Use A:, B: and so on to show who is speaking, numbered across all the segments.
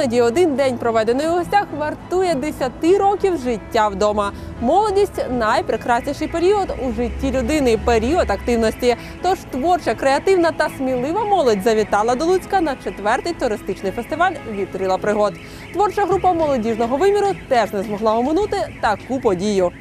A: Іноді один день проведений у гостях вартує 10 років життя вдома. Молодість найпрекрасніший період у житті людини, період активності. Тож творча, креативна та смілива молодь завітала до Луцька на четвертий туристичний фестиваль Вітрила пригод. Творча група молодіжного виміру теж не змогла оминути таку подію.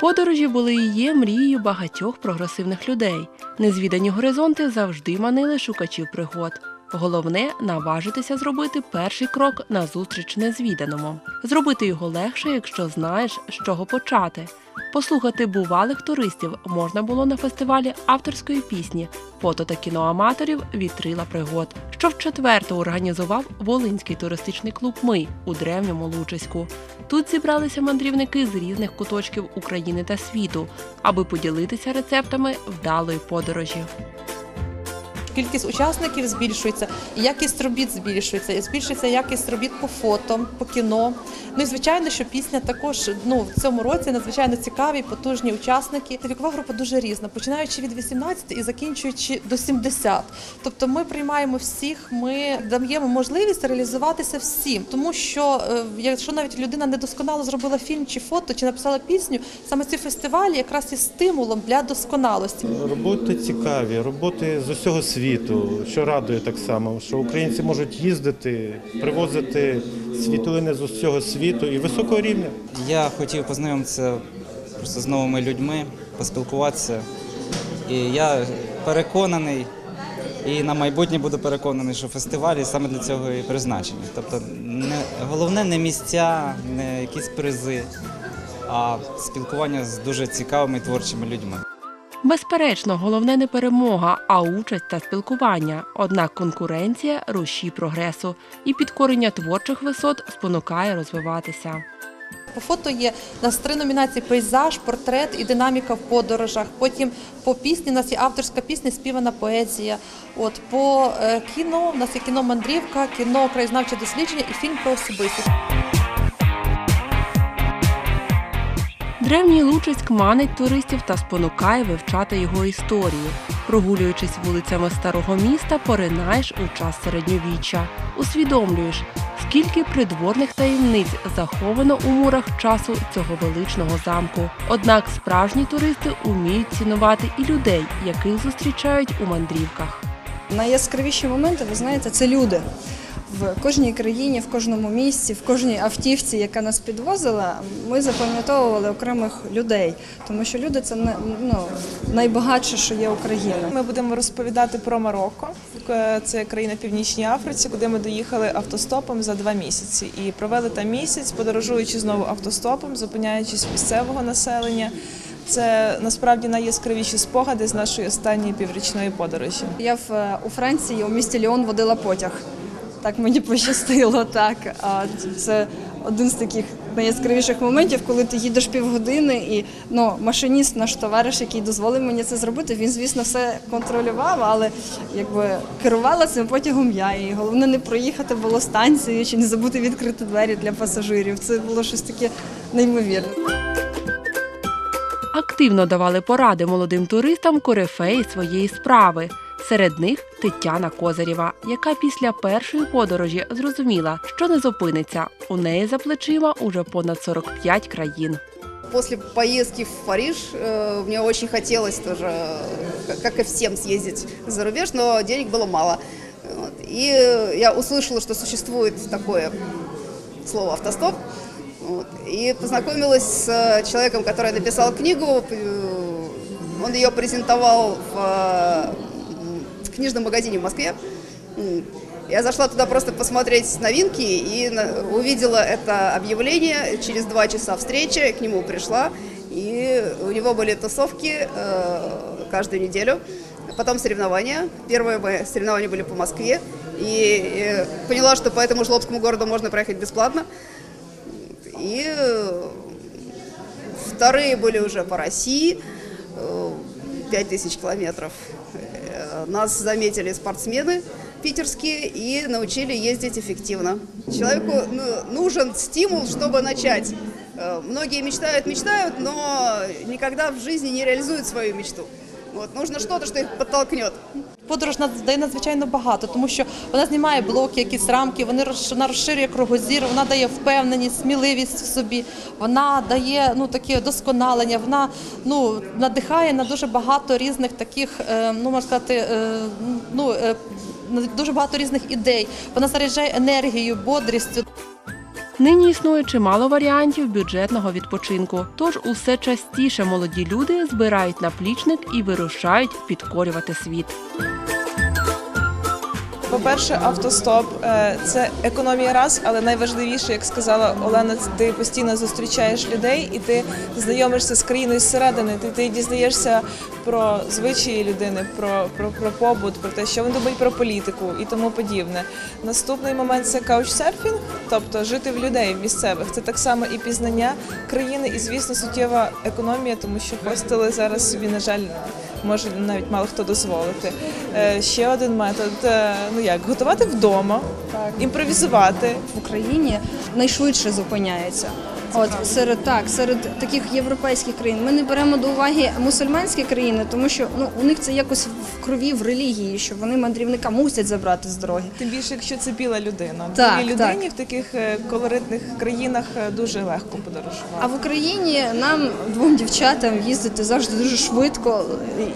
A: Подорожі були і є мрією багатьох прогресивних людей. Незвідані горизонти завжди манили шукачів пригод. Головне наважитися зробити перший крок назустріч незвіданому. Зробити його легше, якщо знаєш, з чого почати. Послухати бувалих туристів можна було на фестивалі авторської пісні, фото та кіноаматорів Вітрила пригод, що вчетверте організував Волинський туристичний клуб Ми у древньому Лучиську. Тут зібралися мандрівники з різних куточків України та світу, аби поділитися рецептами вдалої подорожі.
B: Кількість учасників збільшується, і якість робіт збільшується, і збільшується якість робіт по фото, по кіно. Ну і звичайно, що пісня також ну в цьому році надзвичайно цікаві, потужні учасники. Вікова група дуже різна, починаючи від 18 і закінчуючи до 70. Тобто ми приймаємо всіх, ми даємо можливість реалізуватися всім, тому що е, якщо навіть людина недосконало зробила фільм чи фото, чи написала пісню, саме ці фестивалі якраз є стимулом для досконалості.
C: Роботи цікаві, роботи з усього світу, що радує так само, що українці можуть їздити, привозити світлини з усього світу і високого рівня.
D: Я хотів познайомитися просто з новими людьми, поспілкуватися. І я переконаний, і на майбутнє буду переконаний, що фестивалі саме для цього і призначені. Тобто не, головне не місця, не якісь призи, а спілкування з дуже цікавими творчими людьми.
A: Безперечно, головне не перемога, а участь та спілкування. Однак конкуренція рушій прогресу і підкорення творчих висот спонукає розвиватися.
B: По фото є у нас три номінації: пейзаж, портрет і динаміка в подорожах. Потім по пісні у нас є авторська пісня, співана поезія. От по е, кіно у нас є кіно мандрівка, кіно краєзнавче дослідження і фільм про особистість.
A: Древній Лучиськ манить туристів та спонукає вивчати його історію. Прогулюючись вулицями старого міста, поринаєш у час середньовіччя, усвідомлюєш, скільки придворних таємниць заховано у мурах часу цього величного замку. Однак справжні туристи уміють цінувати і людей, яких зустрічають у мандрівках.
E: Найяскравіші моменти, ви знаєте, це люди. В кожній країні, в кожному місці, в кожній автівці, яка нас підвозила, ми запам'ятовували окремих людей, тому що люди це ну, найбагатше, що є Україна.
F: Ми будемо розповідати про Марокко. Е, Це країна Північній Африці, куди ми доїхали автостопом за два місяці і провели там місяць, подорожуючи знову автостопом, зупиняючись місцевого населення. Це насправді найяскравіші спогади з нашої останньої піврічної подорожі.
E: Я в, е, у Франції у місті Ліон водила потяг. Так мені пощастило. Так а це один з таких найяскравіших моментів, коли ти їдеш півгодини, і ну машиніст, наш товариш, який дозволив мені це зробити, він звісно все контролював, але якби керувала цим потягом я. І головне не проїхати було станцію чи не забути відкрити двері для пасажирів. Це було щось таке неймовірне.
A: Активно давали поради молодим туристам корифеї своєї справи. Серед них Тетяна Козирєва, яка після першої подорожі зрозуміла, що не зупиниться. У неї за плечима уже понад 45 країн.
G: После поездки в Париж э, мне очень хотелось тоже, э, как и всем, съездить за рубеж, но денег было мало. Вот. И э, я услышала, что существует такое слово «автостоп». Вот. И познакомилась с э, человеком, который написал книгу. Э, Он ее презентовал в м, книжном магазине в Москве. Я зашла туда просто посмотреть новинки и увидела это объявление. Через два часа встречи к нему пришла. И у него были тусовки э, каждую неделю. Потом соревнования. Первые мои соревнования были по Москве. И э, поняла, что по этому жлобскому городу можно проехать бесплатно. И э, вторые были уже по России. э, 5000 километров. Нас заметили спортсмены питерские и научили ездить эффективно. Человеку ну, нужен стимул, чтобы начать Э, Многие мечтают, мечтают, но никогда в жизни не реализуют свою мечту. Вот, нужно что-то, что их подтолкнет.
B: Подорож дає надзвичайно багато, тому що вона знімає блоки, якісь рамки, вона розширює кругозір, вона дає впевненість, сміливість в собі, вона дає ну таке досконалення, вона ну надихає на дуже багато різних таких, е, ну можна сказати, е, ну е, дуже багато різних ідей. Вона заряджає енергією, бодрістю.
A: Нині існує чимало варіантів бюджетного відпочинку, тож усе частіше молоді люди збирають наплічник і вирушають підкорювати світ.
F: По-перше, автостоп е, це економія раз, але найважливіше, як сказала Олена, ти постійно зустрічаєш людей і ти знайомишся з країною зсередини. Ти, ти дізнаєшся про звичаї людини, про, про, про побут, про те, що вони думають про політику і тому подібне. Наступний момент це каучсерфінг, тобто жити в людей в місцевих. Це так само і пізнання країни, і звісно суттєва економія, тому що хостели зараз собі, на жаль, може навіть мало хто дозволити. Е, Ще один метод е, ну як готувати вдома, імпровізувати.
E: в Україні найшвидше зупиняється. От серед так, серед таких європейських країн ми не беремо до уваги мусульманські країни, тому що ну у них це якось в крові, в релігії, що вони мандрівника мусять забрати з дороги.
F: Тим більше, якщо це біла людина.
E: Так,
F: Білій людині
E: так.
F: в таких е, колоритних країнах е, дуже легко подорожувати.
E: А в Україні нам двом дівчатам їздити завжди дуже швидко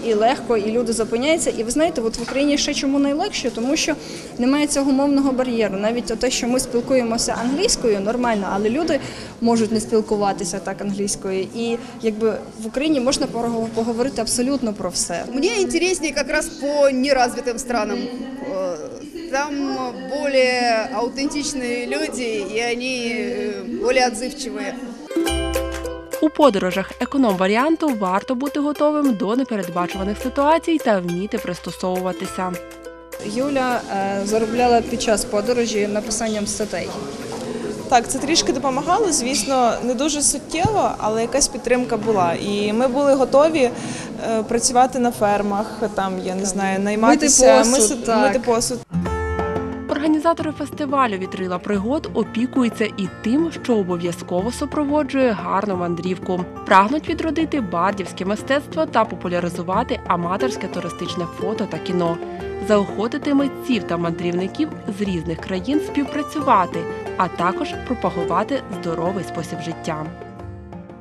E: і легко, і люди зупиняються. І ви знаєте, от в Україні ще чому найлегше, тому що немає цього мовного бар'єру. Навіть те, що ми спілкуємося англійською, нормально, але люди можуть не спілкуватися так англійською. І якби в Україні можна порого- поговорити абсолютно про все.
G: Мне интереснее как раз по неразвитым странам. Э, Там более аутентичные люди, и они э, более отзывчивые.
A: У подорожах економ-варіанту варто бути готовим до непередбачуваних ситуацій та вміти пристосовуватися.
E: Юля е, заробляла під час подорожі написанням статей.
F: Так, це трішки допомагало, звісно, не дуже суттєво, але якась підтримка була. І ми були готові е, працювати на фермах, там я не знаю, найматися,
E: посуд,
F: миси-
E: так.
F: мити посуд.
A: Організатори фестивалю Вітрила пригод опікуються і тим, що обов'язково супроводжує гарну мандрівку. Прагнуть відродити бардівське мистецтво та популяризувати аматорське туристичне фото та кіно, заохотити митців та мандрівників з різних країн співпрацювати, а також пропагувати здоровий спосіб життя.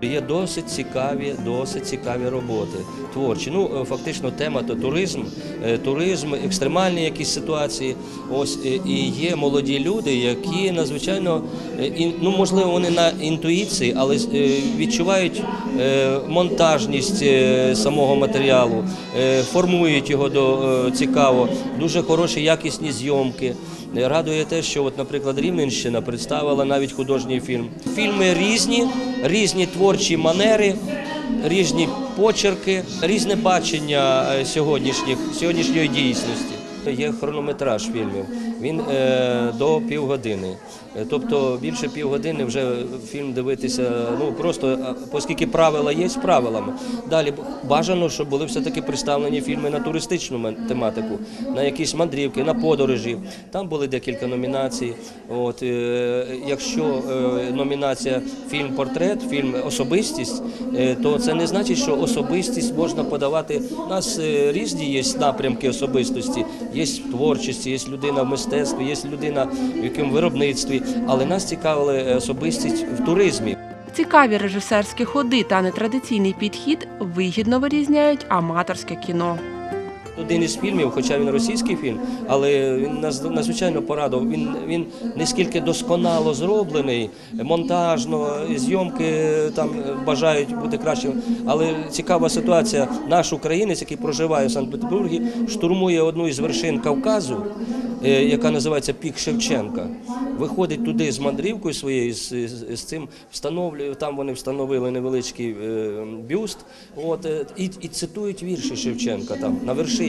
H: Є досить цікаві, досить цікаві роботи творчі. Ну е, фактично тема то туризм, е, туризм, екстремальні якісь ситуації. Ось е, і є молоді люди, які надзвичайно ну можливо вони на інтуїції, але відчувають монтажність самого матеріалу, формують його до цікаво, дуже хороші якісні зйомки. Радує те, що, от, наприклад, Рівненщина представила навіть художній фільм. Фільми різні, різні творчі манери, різні почерки, різне бачення е, сьогоднішніх, сьогоднішньої дійсності. Є хронометраж фільмів. Він е, до півгодини. Е, Тобто більше півгодини вже фільм дивитися. Ну просто е, оскільки правила є правилами. Далі бажано, щоб були все-таки представлені фільми на туристичну тематику, на якісь мандрівки, на подорожі. Там були декілька номінацій. От е, якщо е, номінація фільм-портрет, фільм особистість, е, то це не значить, що особистість можна подавати. У нас е, різні є напрямки особистості. Є в творчості, є людина в мистецтві, є людина в якому виробництві, але нас цікавила е, особистість в туризмі.
A: Цікаві режисерські ходи та нетрадиційний підхід вигідно вирізняють аматорське кіно.
H: Один із фільмів, хоча він російський фільм, але він нас надзвичайно порадував. Він він не скільки досконало зроблений, монтажно, зйомки там бажають бути кращими. Але цікава ситуація. Наш українець, який проживає в Санкт-Петербурзі, штурмує одну із вершин Кавказу, е, яка називається Пік Шевченка. Виходить туди з мандрівкою своєю, з, з, з цим встановлює. Там вони встановили невеличкий е, бюст. От е, і, і цитують вірші Шевченка там на вершині.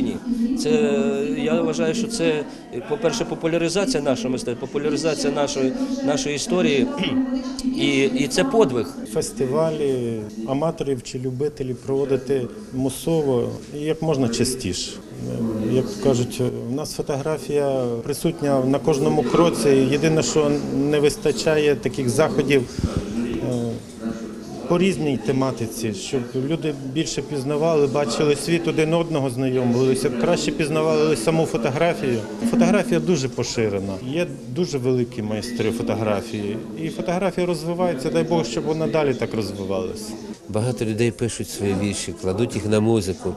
H: Це я вважаю, що це, е, по-перше, популяризація нашого мистецтва, популяризація нашої, нашої історії, і, і це подвиг.
C: Фестивалі аматорів чи любителів проводити мусово як можна частіше. Як кажуть, у нас фотографія присутня на кожному кроці. Єдине, що не вистачає таких заходів, по різній тематиці, щоб люди більше пізнавали, бачили світ один одного, знайомилися, краще пізнавали саму фотографію. Фотографія дуже поширена. Є дуже великі майстри фотографії. І фотографія розвивається, дай Бог, щоб вона далі так розвивалася.
I: Багато людей пишуть свої вірші, кладуть їх на музику,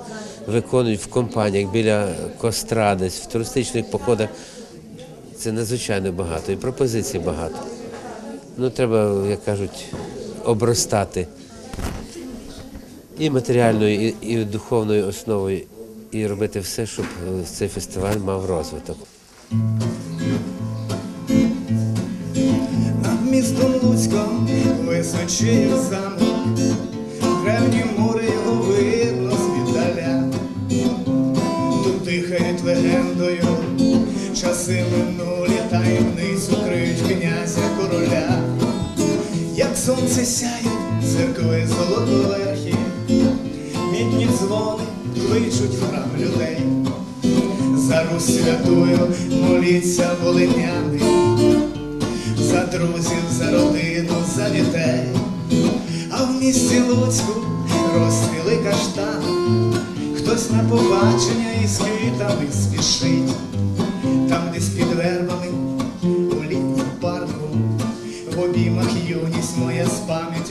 I: виконують в компаніях біля костра, десь в туристичних походах. Це надзвичайно багато і пропозицій багато. Ну, треба, як кажуть, обростати і матеріальною, і, духовною основою, і робити все, щоб е, цей фестиваль мав розвиток.
J: Над містом Луцьком височив замок, сонце сяють церкви золотоверхі, мідні дзвони кличуть в храм людей. За Русь святую моліться волиняни. За друзів, за родину, за дітей, а в місті Луцьку розцвіли каштани, хтось на побачення із квітами спішить, там десь під вербами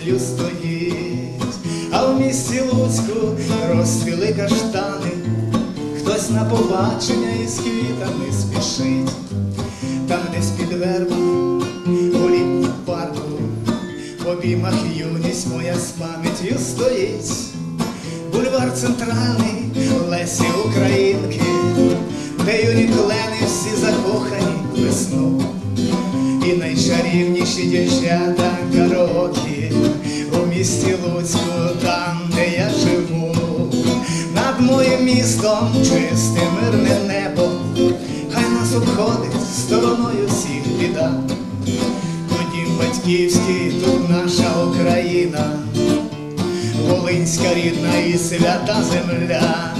J: пам'яттю стоїть, а в місті Луцьку розцвіли каштани, хтось на побачення із квітами спішить, там десь під вербами у літнім парку, в обіймах юність моя з пам'яттю стоїть, бульвар центральний, Лесі Українки, де юні клени всі закохані весну, і найчарівніші дівчата караокі місті Луцьку, там, де я живу, над моїм містом чисте мирне небо, хай нас обходить стороною всіх біда. Тут дім батьківський, тут наша Україна, Волинська рідна і свята земля,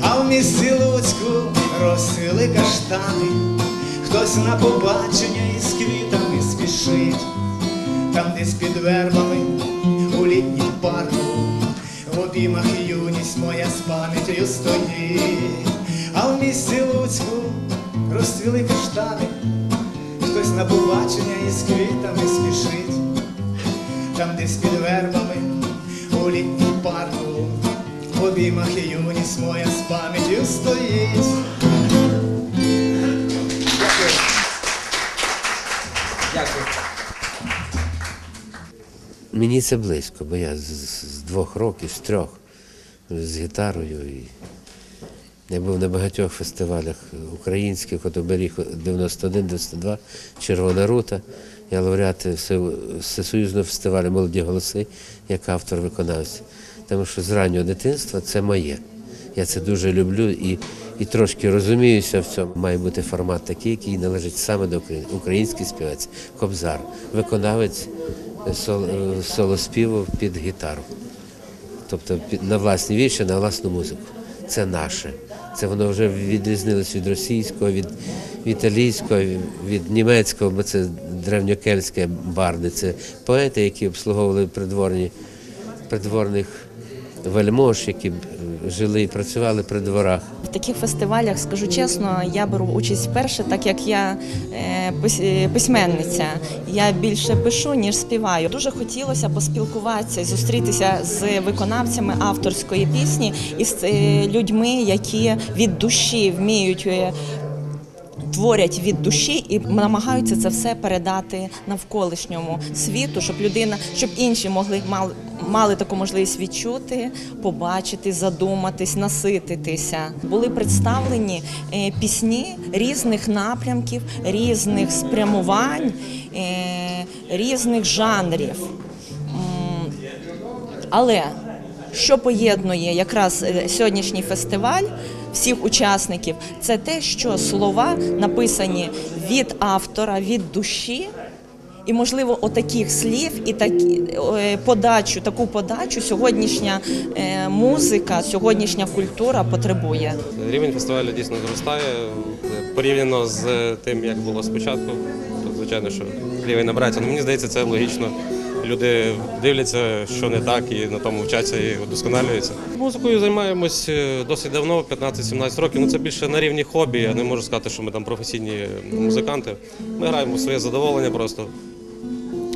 J: а в місті Луцьку розцвіли каштани, хтось на побачення із квітами спішить, там десь під вербами парку, в обіймах юність моя з пам'яттю стоїть, а в місті Луцьку розцвіли каштани. Хтось на побачення із квітами спішить, там десь під вербами у літнім парку, в обіймах юність моя з пам'яттю стоїть.
I: Мені це близько, бо я з, двох років, з трьох, з гітарою. І я був на багатьох фестивалях українських, от оберіг 91-92, Червона рута. Я лауреат Всесоюзного фестивалю Молоді голоси як автор виконавця. Тому що з раннього дитинства це моє. Я це дуже люблю і, і трошки розуміюся в цьому. Має бути формат такий, який належить саме до України. Український співець, кобзар, виконавець солоспіву під гітару. Тобто на власні вірші, на власну музику. Це наше. Це воно вже відрізнилось від російського, від італійського, від німецького, бо це древньокельське барди. Це поети, які обслуговували придворні, придворних вельмож, які е, жили і працювали при дворах.
K: В таких фестивалях, скажу чесно, я беру участь вперше, так як я е, е, письменниця. Я більше пишу, ніж співаю. Дуже хотілося поспілкуватися, зустрітися з виконавцями авторської пісні і з людьми, які від душі вміють. Творять від душі і намагаються це все передати навколишньому світу, щоб людина, щоб інші могли мали, мали таку можливість відчути, побачити, задуматись, насититися. Були представлені е, пісні різних напрямків, різних спрямувань, е, різних жанрів. Але що поєднує якраз е, сьогоднішній фестиваль всіх учасників, це те, що слова написані від автора, від душі. І, можливо, отаких слів і такі е, подачу, таку подачу сьогоднішня е, музика, сьогоднішня культура потребує.
L: Рівень фестивалю дійсно зростає порівняно з тим, як було спочатку. То, звичайно, що рівень набирається. Ну, мені здається, це логічно. Люди дивляться, що не так, і на тому вчаться і удосконалюються. Музикою займаємось е, досить давно, 15-17 років. Ну це більше на рівні хобі. Я не можу сказати, що ми там професійні музиканти. Ми граємо своє задоволення просто.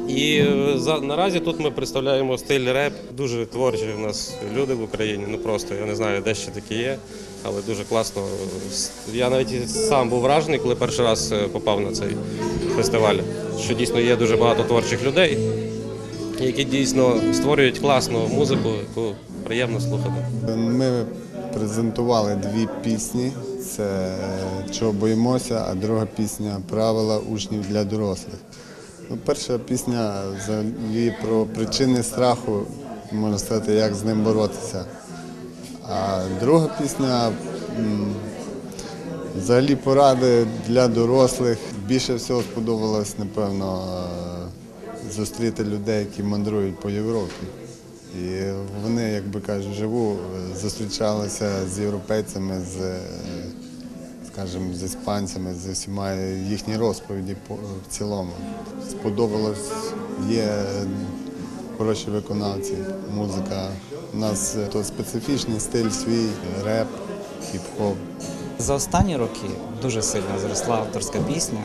L: І е, за наразі тут ми представляємо стиль реп. Дуже творчі у нас люди в Україні. Ну просто я не знаю, де ще такі є, але дуже класно. Я навіть сам був вражений, коли перший раз е, попав на цей фестиваль. Що дійсно є дуже багато творчих людей, які дійсно створюють класну музику, яку приємно слухати.
M: Ми презентували дві пісні: це Чого боїмося, а друга пісня Правила учнів для дорослих. Ну, перша пісня взагалі про причини страху, можна сказати, як з ним боротися. А друга пісня взагалі поради для дорослих. Більше всього сподобалось, напевно, зустріти людей, які мандрують по Європі. І вони, як би кажуть, живу, зустрічалися з європейцями, з, скажімо, з іспанцями, з усіма їхні розповіді по- в цілому. Сподобалось, є хороші виконавці, музика. У нас е, то специфічний стиль свій, реп, хіп-хоп.
D: За останні роки дуже сильно зросла авторська пісня.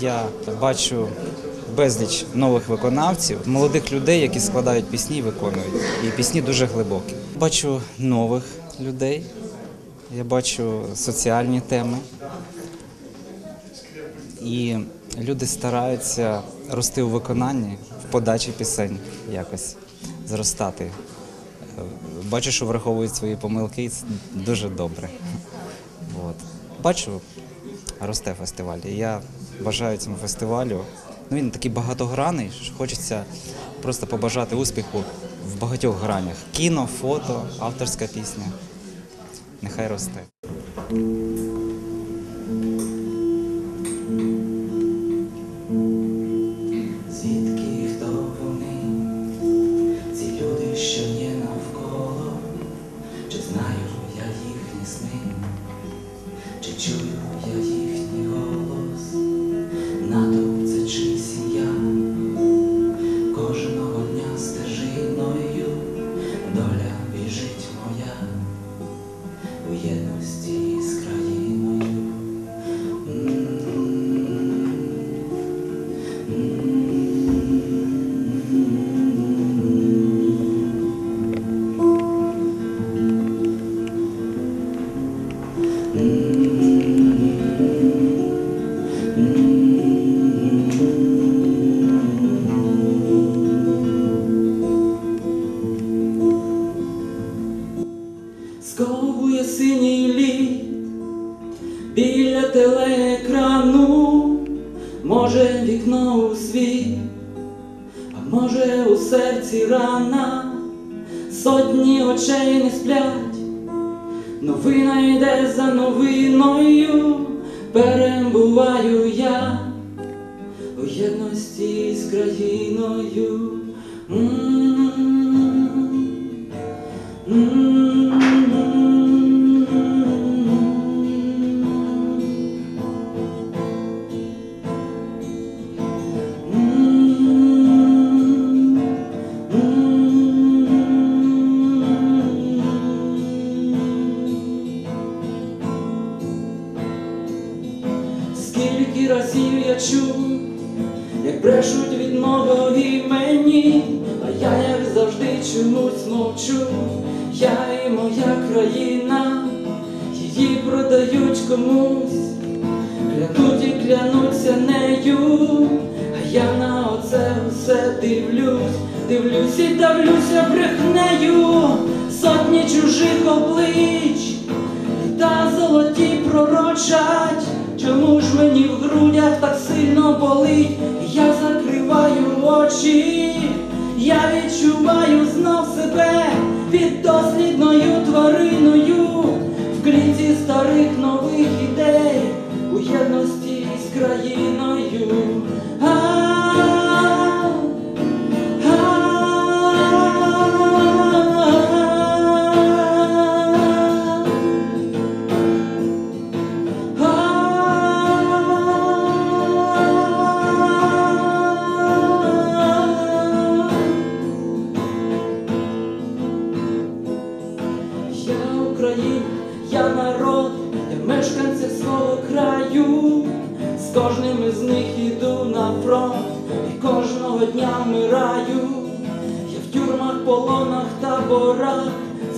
D: Я бачу безліч нових виконавців, молодих людей, які складають пісні і виконують. І пісні дуже глибокі. Бачу нових людей, я бачу соціальні теми. І люди стараються рости у виконанні, в подачі пісень якось зростати. Бачу, що враховують свої помилки, і це дуже добре. От. Бачу, росте фестиваль. І я бажаю цьому фестивалю. Ну, він такий багатогранний, що хочеться просто побажати успіху в багатьох гранях. Кіно, фото, авторська пісня. Нехай росте.
N: Телеекрану, може вікно у світ, а може у серці рана, сотні очей не сплять, новина йде за новиною, перебуваю я у єдності з країною. Мовчу, я і моя країна, її продають комусь, клянуть і клянуться нею, а я на оце все дивлюсь, дивлюсь і давлюся брехнею, сотні чужих облич, та золоті пророчать. Чому ж мені в грудях так сильно болить? Я закриваю очі, я відчуваю знов себе піддослідною твариною в клітці старих нових таборах,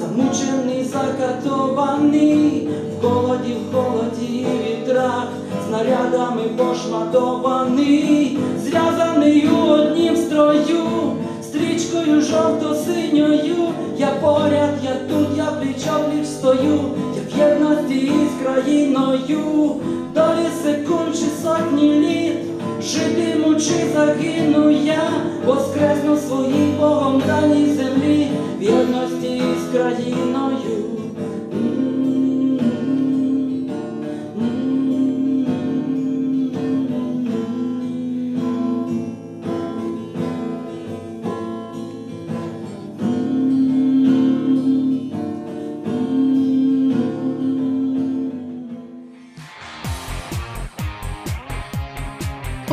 N: замучений, закатований, в голоді, в холоді вітрах, снарядами пошматований, зв'язаний у однім строю, стрічкою жовто-синьою. Я поряд, я тут, я пліч-опліч стою, я в єдності із країною, долі секунд чи сотні літ. Житиму чи загину я, воскресну своїй Богом даній землі, в єдності із країною.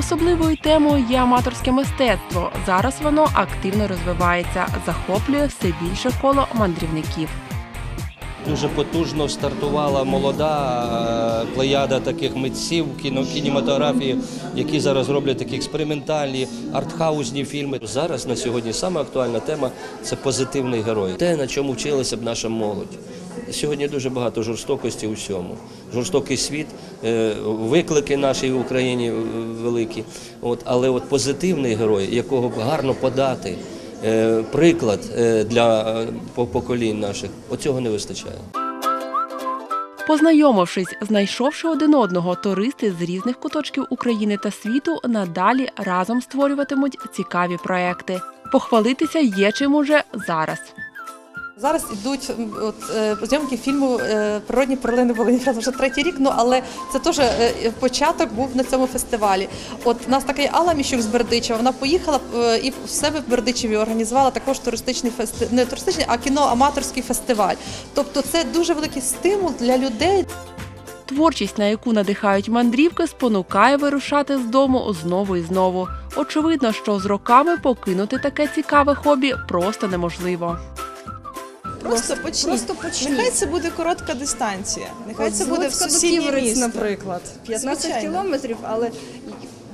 A: Особливою темою є аматорське мистецтво. Зараз воно активно розвивається, захоплює все більше коло мандрівників.
H: Дуже потужно стартувала молода е, плеяда таких митців кінематографії, які зараз роблять такі експериментальні артхаузні фільми. Зараз на сьогодні саме актуальна тема це позитивний герой. Те, на чому вчилася б наша молодь. Сьогодні дуже багато жорстокості у всьому. Жорстокий світ, е, виклики нашій Україні великі. От, але от позитивний герой, якого гарно подати. е, Приклад е, для е, поколінь наших, оцього не вистачає.
A: Познайомившись, знайшовши один одного, туристи з різних куточків України та світу надалі разом створюватимуть цікаві проекти. Похвалитися є чим уже зараз.
B: Зараз ідуть от, е, зйомки фільму е, Природні перлини Волині. Правда, вже третій рік. Ну але це теж е, початок був на цьому фестивалі. От у нас така є Алла Міщук з Бердичева. Вона поїхала і в себе в Бердичеві організувала також туристичний фести... не туристичний, а кіноаматорський фестиваль. Тобто, це дуже великий стимул для людей.
A: Творчість, на яку надихають мандрівки, спонукає вирушати з дому знову і знову. Очевидно, що з роками покинути таке цікаве хобі просто неможливо.
F: Просто почніть.
E: Просто почніть.
F: Нехай це буде коротка дистанція. Нехай
E: От
F: це буде в сусіднє місто.
E: наприклад. 15
F: Звичайно.
E: кілометрів, але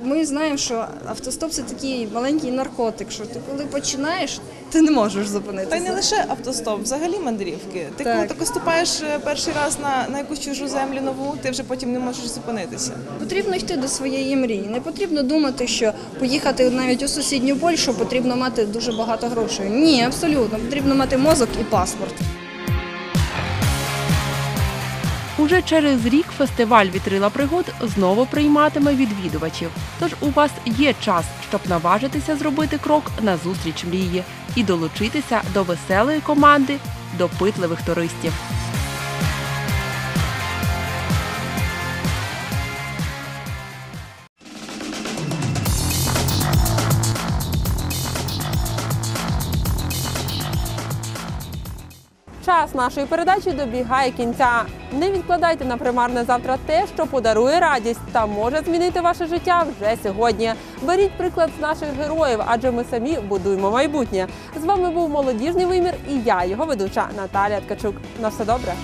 E: ми знаємо, що автостоп це такий маленький наркотик, що ти коли починаєш, ти не можеш зупинитися.
F: Та й не лише автостоп, взагалі мандрівки. Ти
E: Так.
F: коли тако ступаєш е, перший раз на, на якусь чужу землю нову, ти вже потім не можеш зупинитися.
E: Потрібно йти до своєї мрії. Не потрібно думати, що поїхати навіть у сусідню Польщу потрібно мати дуже багато грошей. Ні, абсолютно. Потрібно мати мозок і паспорт.
A: Уже через рік фестиваль Вітрила пригод знову прийматиме відвідувачів. Тож у вас є час, щоб наважитися зробити крок назустріч мрії і долучитися до веселої команди допитливих туристів.
O: Час нашої передачі добігає кінця. Не відкладайте на примарне завтра те, що подарує радість та може змінити ваше життя вже сьогодні. Беріть приклад з наших героїв, адже ми самі будуємо майбутнє. З вами був молодіжний вимір і я, його ведуча Наталія Ткачук. На все добре.